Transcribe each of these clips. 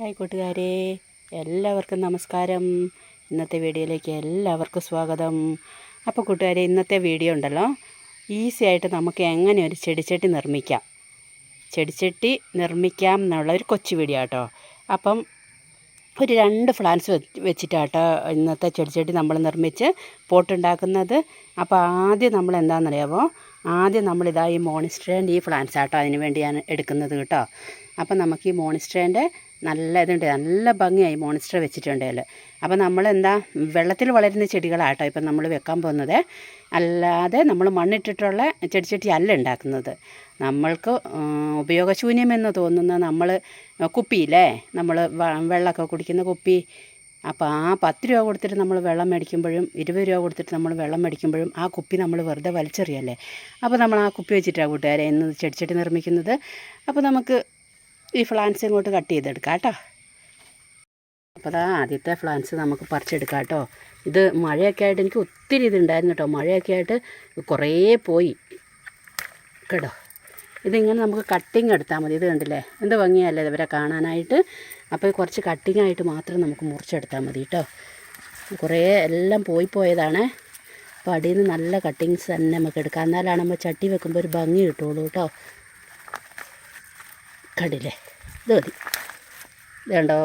Hi കൂട്ടുകാരെ എല്ലാവർക്കും നമസ്കാരം. ഇന്നത്തെ വീഡിയോയിലേക്ക് എല്ലാവർക്കും സ്വാഗതം. അപ്പോൾ കൂട്ടുകാരെ ഇന്നത്തെ വീഡിയോ ഉണ്ടല്ലോ. ഈസി ആയിട്ട് നമുക്ക് എങ്ങനെ ഒരു ചെടിച്ചട്ടി നിർമ്മിക്കാം. ചെടിച്ചട്ടി നിർമ്മിക്കാം എന്നുള്ള ഒരു കൊച്ചു വീഡിയോ കേട്ടോ അപ്പം ഒരു രണ്ട് ഫ്ലാൻസ് വെച്ചിട്ടാട്ടോ ഇന്നത്തെ ചെടിച്ചട്ടി നമ്മൾ നിർമ്മിച്ച് പോട്ടുണ്ടാക്കുന്നത്. അപ്പോൾ ആദ്യം നമ്മൾ എന്താണെന്നറിയാമോ ആദ്യം നമ്മളിതാ ഈ മോണിസ്ട്രേന്റെ ഈ ഫ്ലാൻസ് ആട്ടോ അതിന് വേണ്ടി ഞാൻ എടുക്കുന്നത് കേട്ടോ. അപ്പം നമുക്ക് ഈ മോണിസ്ട്രേന്റെ നല്ല ഇതുണ്ട്. നല്ല ഭംഗിയായി മോണിസ്റ്റർ വെച്ചിട്ടുണ്ട് അതിൽ അപ്പോൾ നമ്മളെന്താ വെള്ളത്തിൽ വളരുന്ന ചെടികളാട്ടോ ഇപ്പം നമ്മൾ വെക്കാൻ പോകുന്നത്. അല്ലാതെ നമ്മൾ മണ്ണിട്ടിട്ടുള്ള ചെടിച്ചട്ടി അല്ല ഉണ്ടാക്കുന്നത്. നമ്മൾക്ക് ഉപയോഗശൂന്യമെന്ന് തോന്നുന്ന നമ്മൾ കുപ്പിയില്ലേ? നമ്മൾ വെള്ളമൊക്കെ കുടിക്കുന്ന കുപ്പി. അപ്പോൾ ആ പത്ത് രൂപ കൊടുത്തിട്ട് നമ്മൾ വെള്ളം മേടിക്കുമ്പോഴും ഇരുപത് രൂപ കൊടുത്തിട്ട് നമ്മൾ വെള്ളം മേടിക്കുമ്പോഴും ആ കുപ്പി നമ്മൾ വെറുതെ വലിച്ചെറിയല്ലേ? അപ്പോൾ നമ്മൾ ആ കുപ്പി വെച്ചിട്ടാണ് കൂട്ടുകാരെ ഇന്ന് ചെടിച്ചട്ടി നിർമ്മിക്കുന്നത്. അപ്പോൾ നമുക്ക് ഈ ഫ്ലാൻസ് ഇങ്ങോട്ട് കട്ട് ചെയ്തെടുക്കാം കേട്ടോ. അപ്പോൾ അതാ ആദ്യത്തെ ഫ്ലാൻസ് നമുക്ക് പറിച്ചെടുക്കാം കേട്ടോ. ഇത് മഴയൊക്കെ ആയിട്ട് എനിക്ക് ഒത്തിരി ഇതുണ്ടായിരുന്നു കേട്ടോ. മഴയൊക്കെ ആയിട്ട് കുറേ പോയി. കേട്ടോ. ഇതിങ്ങനെ നമുക്ക് കട്ടിങ് എടുത്താൽ മതി. ഇത് കണ്ടില്ലേ? എന്ത് ഭംഗിയല്ലേ ഇവരെ കാണാനായിട്ട്? അപ്പോൾ കുറച്ച് കട്ടിങ് ആയിട്ട് മാത്രം നമുക്ക് മുറിച്ചെടുത്താൽ മതി കേട്ടോ. കുറേ എല്ലാം പോയി പോയതാണ്. അപ്പോൾ അടിയിൽ നിന്ന് നല്ല കട്ടിങ്സ് തന്നെ നമുക്ക് എടുക്കാം. എന്നാലാണ് നമ്മൾ ചട്ടി വെക്കുമ്പോൾ ഒരു ഭംഗി കിട്ടുള്ളൂ കേട്ടോ. കണ്ടില്ലേ? ഇത് മതി. ഇതുണ്ടോ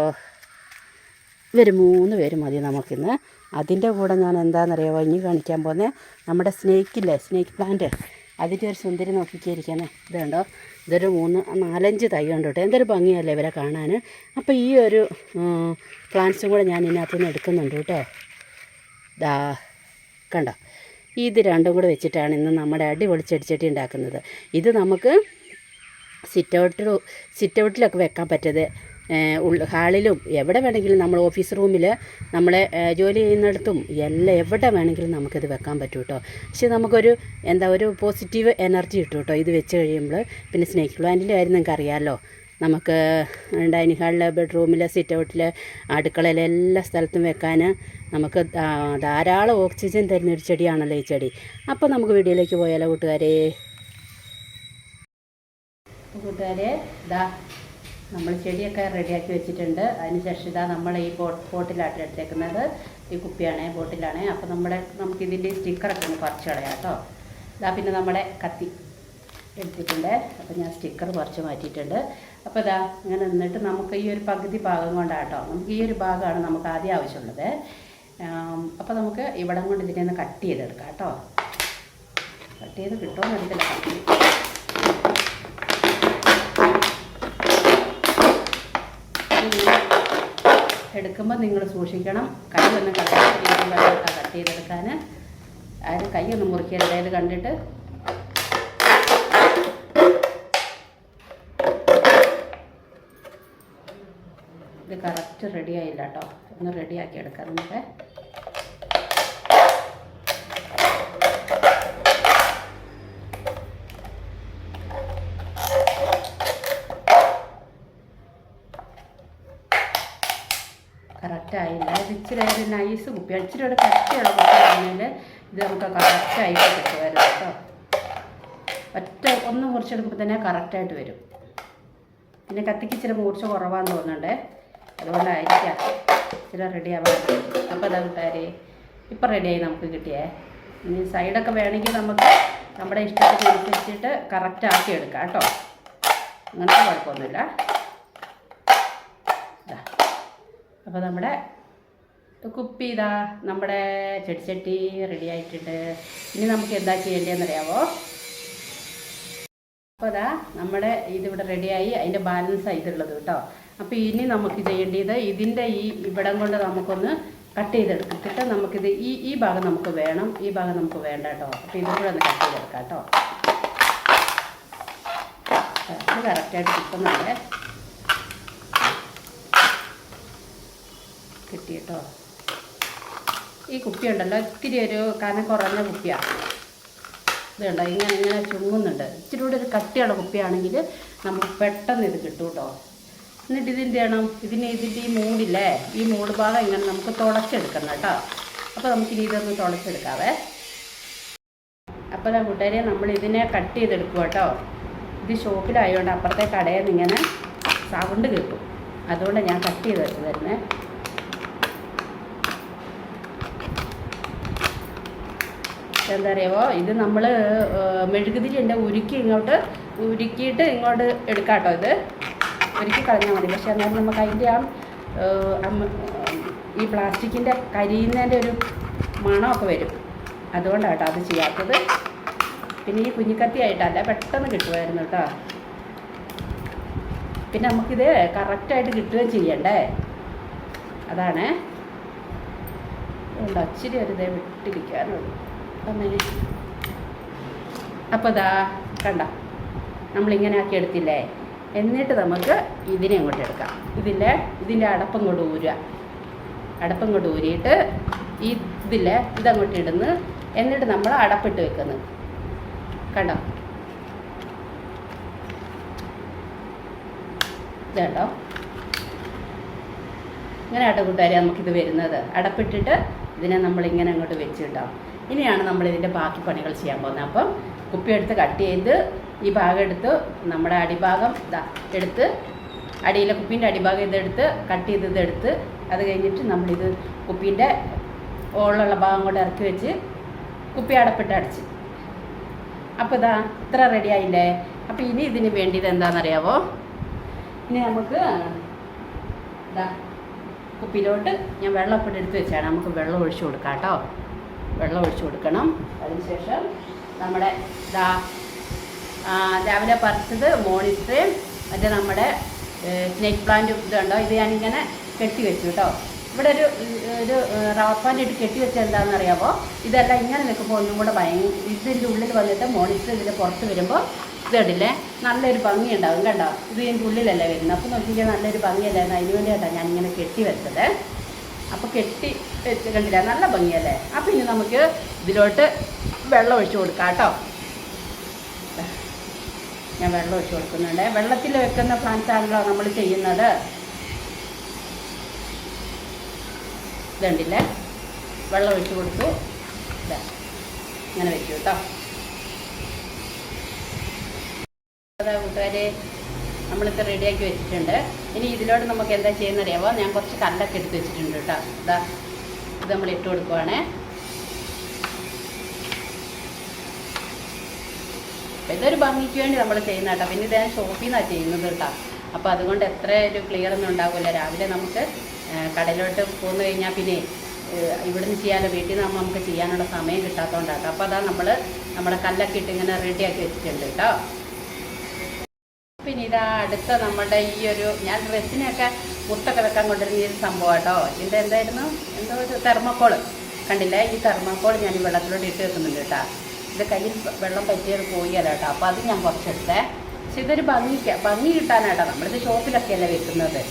ഇവർ മൂന്ന് പേര് മതി നമുക്കിന്ന്. അതിന്റെ കൂടെ ഞാൻ എന്താണെന്നറിയാമോ ഇനി കാണിക്കാൻ പോകുന്നത് നമ്മുടെ സ്നേക്കില്ലേ? Snake plant. അതിന്റെ ഒരു സുന്ദരി നോക്കിക്കേരിക്കുന്നത് ഇത് കണ്ടോ? ഇതൊരു മൂന്ന് നാലഞ്ച് തൈ ഉണ്ട് കേട്ടോ? എന്തൊരു ഭംഗിയല്ലേ ഇവരെ കാണാൻ അപ്പോൾ ഈ ഒരു പ്ലാന്റ്സും കൂടെ ഞാൻ ഇതിനകത്ത് നിന്ന് എടുക്കുന്നുണ്ട് കേട്ടോ. ദാ കണ്ടോ? ഇത് രണ്ടും കൂടെ വെച്ചിട്ടാണ് ഇന്ന് നമ്മുടെ അടിപൊളി ചെടിച്ചട്ടി ഉണ്ടാക്കുന്നത്. ഇത് നമുക്ക് സിറ്റ് സിറ്റൗട്ടിലൊക്കെ വെക്കാൻ പറ്റത്. ഉള്ള ഹാളിലും എവിടെ വേണമെങ്കിലും നമ്മൾ ഓഫീസ് റൂമിൽ നമ്മളെ ജോലി ചെയ്യുന്നിടത്തും എല്ലാം എവിടെ വേണമെങ്കിലും നമുക്കിത് വെക്കാൻ പറ്റും കേട്ടോ പക്ഷേ നമുക്കൊരു എന്താ ഒരു പോസിറ്റീവ് എനർജി കിട്ടും കേട്ടോ ഇത് വെച്ച് കഴിയുമ്പോൾ പിന്നെ സ്നേക്ക് പ്ലാന്റിന്റെ കാര്യം നിങ്ങൾക്ക് അറിയാമല്ലോ നമുക്ക് ഡൈനിങ് ഹാളിൽ ബെഡ്റൂമിൽ സിറ്റ് ഔട്ടിൽ അടുക്കളയിൽ എല്ലാ സ്ഥലത്തും വെക്കാൻ നമുക്ക് ധാരാളം ഓക്സിജൻ തരുന്നൊരു ചെടിയാണല്ലോ ഈ ചെടി. അപ്പോൾ നമുക്ക് വീഡിയോയിലേക്ക് പോയാലോ കൂട്ടുകാരെ? കൂട്ടുകാരെ ഇതാ നമ്മൾ ചെടിയൊക്കെ റെഡിയാക്കി വെച്ചിട്ടുണ്ട്. അതിന് ശേഷം ഇതാ നമ്മൾ ഈ പോട്ട് പോട്ടിലാട്ട് എടുത്തേക്കുന്നത്. ഈ കുപ്പിയാണേ ബോട്ടിലാണേ. അപ്പോൾ നമ്മുടെ നമുക്ക് ഇതിന്റെ സ്റ്റിക്കറൊക്കെ ഒന്ന് പറിച്ച് കളയാം കേട്ടോ. ഇതാ പിന്നെ നമ്മുടെ കത്തി എടുത്തിട്ടുണ്ട്. അപ്പോൾ ഞാൻ സ്റ്റിക്കർ പറിച്ച് മാറ്റിയിട്ടുണ്ട്. അപ്പോൾ ഇതാ ഇങ്ങനെ നിന്നിട്ട് നമുക്ക് ഈ ഒരു പകുതി ഭാഗം കൊണ്ടാണ് കൊണ്ടാട്ടോ നമുക്ക് ഈ ഒരു ഭാഗമാണ് നമുക്ക് ആദ്യം ആവശ്യമുള്ളത്. അപ്പോൾ നമുക്ക് ഇവിടം കൊണ്ട് ഇതിനെ ഒന്ന് കട്ട് ചെയ്തെടുക്കാം കേട്ടോ. കട്ട് ചെയ്ത് കിട്ടുമോ എന്നറിയത്തില്ല കട്ട് എടുക്കുമ്പോൾ നിങ്ങൾ സൂക്ഷിക്കണം. കൈ ഒന്ന് കളയാത്ത കട്ട് ചെയ്തെടുക്കാൻ ആരും കൈ ഒന്ന് മുറിക്കരുത് അതായത് കണ്ടിട്ട്. ഇത് കറക്റ്റ് റെഡി ആയില്ല കേട്ടോ ഒന്ന് റെഡിയാക്കി എടുക്കാം നമുക്ക്. കറക്റ്റായില്ല. ഇത് ഇച്ചിരി ഒരു നൈസ് കുപ്പി. ഇച്ചിരി ഒരു കട്ടിയുള്ള കുപ്പി ആണെങ്കിൽ ഇത് നമുക്ക് കറക്റ്റായിട്ട് കിട്ടുമായിരുന്നു കേട്ടോ. ഒറ്റ ഒന്ന് മുറിച്ചെടുക്കുമ്പോൾ തന്നെ കറക്റ്റായിട്ട് വരും. പിന്നെ കത്തിക്ക് ഇച്ചിരി മൂർച്ച കുറവാന്ന് തോന്നുന്നുണ്ടേ. അതുകൊണ്ടായിരിക്കാം. ഇച്ചിരി റെഡി ആവാൻ അപ്പോൾ അതാ കൂട്ടുകാരെ ഇപ്പം റെഡിയായി നമുക്ക് കിട്ടിയേ. ഇനി സൈഡൊക്കെ വേണമെങ്കിൽ നമുക്ക് നമ്മുടെ ഇഷ്ടത്തിനനുസരിച്ചിട്ട് കറക്റ്റാക്കി എടുക്കാം കേട്ടോ. അങ്ങനത്തെ കുഴപ്പമൊന്നുമില്ല. അപ്പോൾ നമ്മുടെ കുപ്പി ഇതാ നമ്മുടെ ചെടിച്ചട്ടി റെഡി ആയിട്ടുണ്ട്. ഇനി നമുക്ക് എന്താ ചെയ്യേണ്ടതെന്നറിയാവോ? അപ്പോൾ അതാ നമ്മുടെ ഇതിവിടെ റെഡിയായി അതിന്റെ ബാലൻസ് ആയിട്ടുള്ളത് കേട്ടോ. അപ്പോൾ ഇനി നമുക്ക് ചെയ്യേണ്ടത് ഇതിന്റെ ഈ ഇവിടം കൊണ്ട് നമുക്കൊന്ന് കട്ട് ചെയ്തെടുത്തിട്ട് നമുക്കിത് ഈ ഈ ഭാഗം നമുക്ക് വേണം. ഈ ഭാഗം നമുക്ക് വേണ്ട കേട്ടോ. അപ്പോൾ ഇതും കൂടെ ഒന്ന് കട്ട് ചെയ്തെടുക്കാം കേട്ടോ. ഇത് കറക്റ്റായിട്ട് കിട്ടുന്നുണ്ട്. കിട്ടി കേട്ടോ ഈ കുപ്പി ഉണ്ടല്ലോ ഇത്തിരി ഒരു കനം കുറഞ്ഞ കുപ്പിയാണ് ഇത് കണ്ടോ? ഇങ്ങനെ ഇങ്ങനെ ചുങ്ങുന്നുണ്ട്. ഇച്ചിരി കൂടെ ഒരു കട്ടിയുള്ള കുപ്പിയാണെങ്കിൽ നമുക്ക് പെട്ടെന്ന് ഇത് കിട്ടും കേട്ടോ. എന്നിട്ട് ഇതിന്റെ ചെയ്യണം? ഇതിന് ഇതിന്റെ ഈ മൂടില്ലേ? ഈ മൂട് ഭാഗം ഇങ്ങനെ നമുക്ക് തുടച്ചെടുക്കണം കേട്ടോ. അപ്പോൾ നമുക്കിനി ഇതൊന്ന് തുടച്ചെടുക്കാവേ. അപ്പോൾ ആ കൂട്ടുകാരെ നമ്മൾ ഇതിനെ കട്ട് ചെയ്തെടുക്കുക കേട്ടോ. ഇത് ഷോപ്പിലായതുകൊണ്ട് അപ്പുറത്തെ കടയിൽ നിന്ന് ഇങ്ങനെ സൗണ്ട് കിട്ടും. അതുകൊണ്ട് ഞാൻ കട്ട് ചെയ്ത് വെച്ച് തരുന്നേ എന്താ പറയുമോ ഇത് നമ്മൾ മെഴുകുതിരി ഉണ്ട് ഉരുക്കി ഇങ്ങോട്ട് ഉരുക്കിയിട്ട് ഇങ്ങോട്ട് എടുക്കാം കേട്ടോ ഇത്. ഉരുക്കി കളഞ്ഞാൽ മതി. പക്ഷേ എന്നാലും നമുക്ക് അതിന്റെ ആ ഈ പ്ലാസ്റ്റിക്കിന്റെ കരിയുന്നതിന്റെ ഒരു മണമൊക്കെ വരും. അതുകൊണ്ടാണ് കേട്ടോ അത് ചെയ്യാത്തത്. പിന്നെ ഈ കുഞ്ഞിക്കത്തി ആയിട്ടല്ല പെട്ടെന്ന് കിട്ടുമായിരുന്നു കേട്ടോ. പിന്നെ നമുക്കിത് കറക്റ്റായിട്ട് കിട്ടുകയും ചെയ്യണ്ടേ? അതാണ്. അതുകൊണ്ട് അച്ചിരി ഒരു ഇതേ വിട്ടിരിക്കാനുള്ളൂ. അങ്ങനെ അപ്പോൾ ഇതാ കണ്ട നമ്മളിങ്ങനെ ആക്കി എടുത്തില്ലേ? എന്നിട്ട് നമുക്ക് ഇതിനെ അങ്ങോട്ട് എടുക്കാം. ഇതിലെ ഇതിന്റെ അടപ്പം കൊണ്ട് ഊരുക. അടപ്പം കൊണ്ട് ഊരിയിട്ട് ഈ ഇതില്ലേ ഇതങ്ങോട്ട് ഇടുന്നു. എന്നിട്ട് നമ്മൾ അടപ്പിട്ട് വെക്കുന്നു. കണ്ടോ? ഇതുണ്ടോ ഇങ്ങനെ ആട്ടോ നമുക്കിത് വരുന്നത്. അടപ്പിട്ടിട്ട് ഇതിനെ നമ്മൾ ഇങ്ങനെ അങ്ങോട്ട് വെച്ചിട്ടോ. ഇനിയാണ് നമ്മൾ ഇതിന്റെ ബാക്കി പണികൾ ചെയ്യാൻ പോകുന്നത്. അപ്പം കുപ്പി എടുത്ത് കട്ട് ചെയ്ത് ഈ ഭാഗം എടുത്ത് നമ്മുടെ അടിഭാഗം എടുത്ത് അടിയിലെ കുപ്പീന്റെ അടിഭാഗം ഇതെടുത്ത് കട്ട് ചെയ്ത് ഇതെടുത്ത് അത് കഴിഞ്ഞിട്ട് നമ്മളിത് കുപ്പീന്റെ ഓളുള്ള ഭാഗം കൊണ്ട് ഇറക്കി വെച്ച് കുപ്പി അടപ്പിട്ട് അടച്ച്. അപ്പോൾ ഇതാ ഇത്ര റെഡി ആയില്ലേ? അപ്പോൾ ഇനി ഇതിന് വേണ്ടിയത് എന്താണെന്നറിയാവോ? ഇനി നമുക്ക് ഇതാ കുപ്പിയിലോട്ട് ഞാൻ വെള്ളമൊക്കെ എടുത്ത് വെച്ചാണ്. നമുക്ക് വെള്ളം ഒഴിച്ചു കൊടുക്കാം കേട്ടോ. വെള്ളം ഒഴിച്ചു കൊടുക്കണം. അതിനുശേഷം നമ്മുടെ രാവിലെ പറിച്ചത് മോണിത്രയും മറ്റേ നമ്മുടെ സ്നേക്ക് പ്ലാന്റ് ഇതുണ്ടോ? ഇത് ഞാനിങ്ങനെ കെട്ടി വെച്ചു കേട്ടോ. ഇവിടെ ഒരു ഒരു റബ്ബർ പാന്റ് ഇട്ട് കെട്ടി എന്താണെന്ന് അറിയാമോ ഇതെല്ലാം ഇങ്ങനെ നിൽക്കുമ്പോൾ ഒന്നും കൂടെ ഭയങ്കര ഇതിന്റെ ഉള്ളിൽ വന്നിട്ട് മോണിറ്റർ ഇതിന്റെ പുറത്ത് വരുമ്പോൾ ഇത് നല്ലൊരു ഭംഗി ഉണ്ടാവും കണ്ടോ? ഇത് ഇതിന്റെ ഉള്ളിലല്ലേ വരുന്നത്. അപ്പോൾ നോക്കിയാൽ നല്ലൊരു ഭംഗിയല്ലായിരുന്നു അതിന് വേണ്ടിയിട്ടാണ് ഞാനിങ്ങനെ കെട്ടി വെച്ചത്. അപ്പോൾ കെട്ടി വെച്ച് കണ്ടില്ല? നല്ല ഭംഗിയല്ലേ? അപ്പോൾ ഇനി നമുക്ക് ഇതിലോട്ട് വെള്ളം ഒഴിച്ചു കൊടുക്കാം കേട്ടോ. ഞാൻ വെള്ളം ഒഴിച്ചു കൊടുക്കുന്നുണ്ട്. വെള്ളത്തിൽ വെക്കുന്ന പ്ലാന്റ്സ് ആണല്ലോ നമ്മൾ ചെയ്യുന്നത്. ഇതുണ്ടില്ലേ വെള്ളം ഒഴിച്ച് കൊടുത്തു. ഇതാ. ഇങ്ങനെ വെച്ചു കേട്ടോ. അതാ കൂട്ടുകാരെ നമ്മളിത് റെഡിയാക്കി വെച്ചിട്ടുണ്ട്. ഇനി ഇതിലോട്ട് നമുക്ക് എന്താ ചെയ്യുന്ന അറിയാമോ ഞാൻ കുറച്ച് കല്ലൊക്കെ എടുത്ത് വെച്ചിട്ടുണ്ട് കേട്ടോ. ഇതാ. ഇത് നമ്മൾ ഇട്ട് കൊടുക്കുവാണേ. അപ്പം ഇതൊരു ഭംഗിക്ക് വേണ്ടി നമ്മൾ ചെയ്യുന്ന കേട്ടോ. പിന്നെ ഇത് ഞാൻ ഷോപ്പിൽ നിന്നാണ് ചെയ്യുന്നത് കേട്ടോ. അപ്പോൾ അതുകൊണ്ട് എത്ര ഒരു ക്ലിയർ ഒന്നും ഉണ്ടാവില്ല. രാവിലെ നമുക്ക് കടയിലോട്ട് പോന്നു കഴിഞ്ഞാൽ പിന്നെ ഇവിടെ ഇവിടുന്ന് ചെയ്യാനോ വീട്ടിൽ നിന്ന് നമുക്ക് ചെയ്യാനുള്ള സമയം കിട്ടാത്തതുകൊണ്ടാണ് അപ്പോൾ അതാ നമ്മൾ നമ്മുടെ കല്ലൊക്കെ ഇട്ട് ഇങ്ങനെ റെഡിയാക്കി വെച്ചിട്ടുണ്ട് കേട്ടോ പിന്നെ ഇതാ അടുത്ത നമ്മുടെ ഈ ഒരു ഞാൻ ഡ്രസ്സിനൊക്കെ മുത്തൊക്കെ വെക്കാൻ കൊണ്ടിരുന്ന ഒരു സംഭവം കേട്ടോ ഇതിന്റെ എന്തായിരുന്നു? എന്തോ ഒരു തെർമക്കോൾ. കണ്ടില്ലേ? ഈ തെർമക്കോൾ ഞാൻ വെള്ളത്തിലോട്ട് ഇട്ട് വെക്കുന്നുണ്ട് കേട്ടോ ഇത് കയ്യിൽ വെള്ളം പറ്റിയത് പോയല്ല കേട്ടോ അപ്പോൾ അത് ഞാൻ കുറച്ചെടുത്തേ. പക്ഷെ ഇതൊരു ഭംഗിക്ക ഭംഗി കിട്ടാനാട്ടോ നമ്മളിത് ഷോപ്പിലൊക്കെയല്ലേ വെക്കുന്നത്.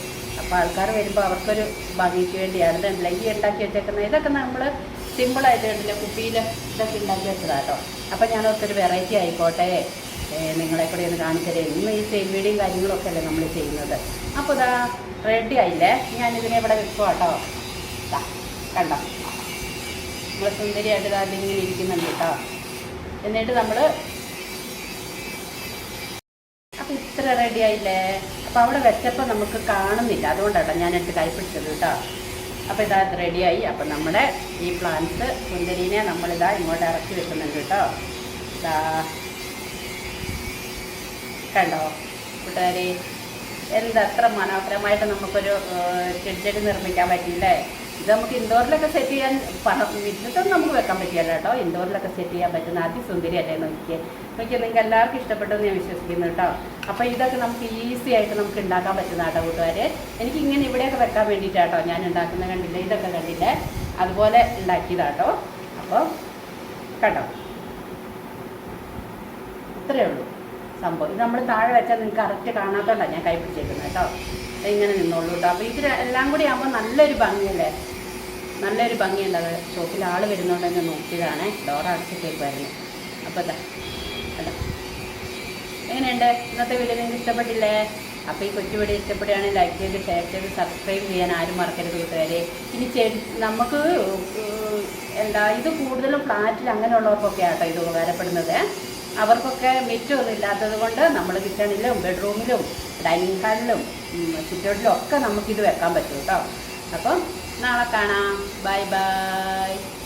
അപ്പോൾ ആൾക്കാർ വരുമ്പോൾ അവർക്കൊരു ഭംഗിക്ക് വേണ്ടിയാണ് ഉണ്ടെങ്കിൽ ഉണ്ടാക്കി വെച്ചേക്കുന്നത് ഇതൊക്കെ നമ്മൾ സിമ്പിളായിട്ട് കണ്ടില്ലേ കുപ്പിയിൽ ഇതൊക്കെ ഉണ്ടാക്കി വെച്ചതാട്ടോ അപ്പോൾ ഞാനവർക്കൊരു വെറൈറ്റി ആയിക്കോട്ടെ. നിങ്ങളെ കൂടി ഒന്ന് കാണിച്ചതേ ഇന്ന് ഈ വീടിയും കാര്യങ്ങളൊക്കെ അല്ലേ നമ്മൾ ചെയ്യുന്നത്. അപ്പോൾ ഇതാ റെഡി ആയില്ലേ? ഞാനിതിനെ ഇവിടെ വെക്കുക കേട്ടോ കണ്ടോ? നമ്മൾ സുന്ദരിയായിട്ട് ഇതാ ഇങ്ങനെ ഇരിക്കുന്നുണ്ട് കേട്ടോ എന്നിട്ട് നമ്മൾ അപ്പോൾ ഇത്ര റെഡി ആയില്ലേ? അപ്പോൾ അവിടെ വെച്ചപ്പോൾ നമുക്ക് കാണുന്നില്ല. അതുകൊണ്ടാണ് ഞാൻ എടുത്ത് കൈ പിടിച്ചത് കേട്ടോ. അപ്പോൾ ഇതാ റെഡിയായി അപ്പോൾ നമ്മുടെ ഈ പ്ലാന്റ്സ് സുന്ദരീനെ നമ്മളിതാ ഇങ്ങോട്ട് ഇറക്കി വെക്കുന്നുണ്ട് കേട്ടോ. ഇതാ. കണ്ടോ? കൂട്ടുകാരി എന്തത്ര മനോഹരമായിട്ട് നമുക്കൊരു ചെടിച്ചെടി നിർമ്മിക്കാൻ പറ്റിയില്ലേ? ഇത് നമുക്ക് ഇൻഡോറിലൊക്കെ സെറ്റ് ചെയ്യാൻ പണം മുറ്റത്തൊന്നും നമുക്ക് വെക്കാൻ പറ്റിയല്ല കേട്ടോ. ഇൻഡോറിലൊക്കെ സെറ്റ് ചെയ്യാൻ പറ്റുന്ന അതിസുന്ദരിയല്ലേ നോക്കിയേ. നോക്കിയാൽ നിങ്ങൾക്ക് എല്ലാവർക്കും ഇഷ്ടപ്പെട്ടെന്ന് ഞാൻ വിശ്വസിക്കുന്നു കേട്ടോ. അപ്പോൾ ഇതൊക്കെ നമുക്ക് ഈസി ആയിട്ട് നമുക്ക് ഉണ്ടാക്കാൻ പറ്റുന്ന കേട്ടോ കൂട്ടുകാരെ. എനിക്ക് ഇങ്ങനെ ഇവിടെയൊക്കെ വെക്കാൻ വേണ്ടിയിട്ടാട്ടോ ഞാൻ ഉണ്ടാക്കുന്ന കണ്ടില്ല? ഇതൊക്കെ കണ്ടില്ല? അതുപോലെ ഉണ്ടാക്കിയതാട്ടോ. അപ്പോൾ കേട്ടോ ഇത്രയേ ഉള്ളൂ സംഭവം. ഇത് നമ്മൾ താഴെ വെച്ചാൽ നിങ്ങൾക്ക് കറക്റ്റ് കാണാത്തോണ്ടാണ് ഞാൻ കൈ പിടിച്ചേക്കുന്നത് കേട്ടോ. ഇങ്ങനെ നിന്നോളൂ കേട്ടോ. അപ്പോൾ ഇത് എല്ലാം കൂടി ആകുമ്പോൾ നല്ലൊരു ഭംഗിയല്ലേ? നല്ലൊരു ഭംഗിയുണ്ട് അത്. ഷോപ്പിൽ ആൾ വരുന്നുണ്ടെന്ന് നോക്കിയതാണ്. ഡോർ അടച്ചിട്ടേക്കുമായിരുന്നു അപ്പോൾ അതാ അതാ എങ്ങനെയുണ്ട്? ഇന്നത്തെ വീഡിയോ നിങ്ങൾക്ക് ഇഷ്ടപ്പെട്ടില്ലേ? അപ്പോൾ ഈ കൊച്ചു വീഡിയോ ഇഷ്ടപ്പെടുകയാണെങ്കിൽ ലൈക്ക് ചെയ്ത് ഷെയർ ചെയ്ത് സബ്സ്ക്രൈബ് ചെയ്യാൻ ആരും മറക്കരുത് കൂട്ടുകാരെ. ഇനി നമുക്ക് എന്താ ഇത് കൂടുതലും ഫ്ലാറ്റിൽ അങ്ങനെയുള്ളവർക്കൊക്കെ ആട്ടോ ഇത് ഉപകാരപ്പെടുന്നത്. അവർക്കൊക്കെ മിറ്റമൊന്നും ഇല്ലാത്തത് കൊണ്ട് നമ്മൾ കിച്ചണിലും ബെഡ്റൂമിലും ഡൈനിങ് ഹാളിലും സിറ്റൗട്ടിലും ഒക്കെ നമുക്കിത് വെക്കാൻ പറ്റും കേട്ടോ. അപ്പം നാളെ കാണാം. Bye bye.